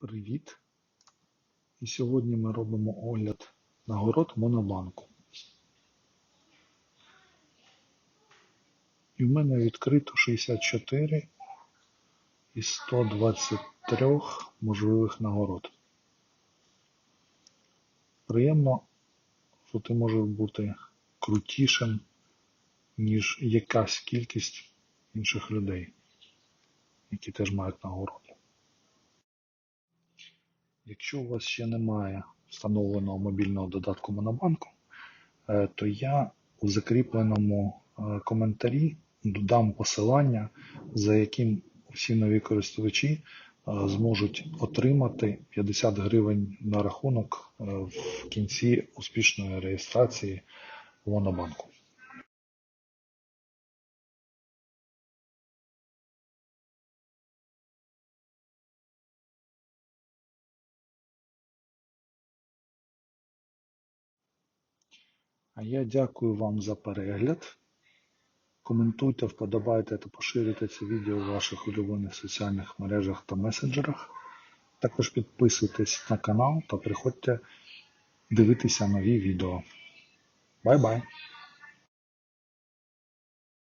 Привіт! І сьогодні ми робимо огляд нагород Монобанку. І в мене відкрито 64 із 123 можливих нагород. Приємно, що ти можеш бути крутішим, ніж якась кількість інших людей, які теж мають нагороди. Якщо у вас ще немає встановленого мобільного додатку Монобанку, е, то я у закріпленому е, коментарі додам посилання, за яким всі нові користувачі е, зможуть отримати 50 гривень на рахунок в кінці успішної реєстрації Монобанку. А я дякую вам за перегляд. Коментуйте, вподобайте та поширюйте це відео в ваших улюблених соціальних мережах та месенджерах. Також підписуйтесь на канал та приходьте дивитися нові відео. Бай-бай!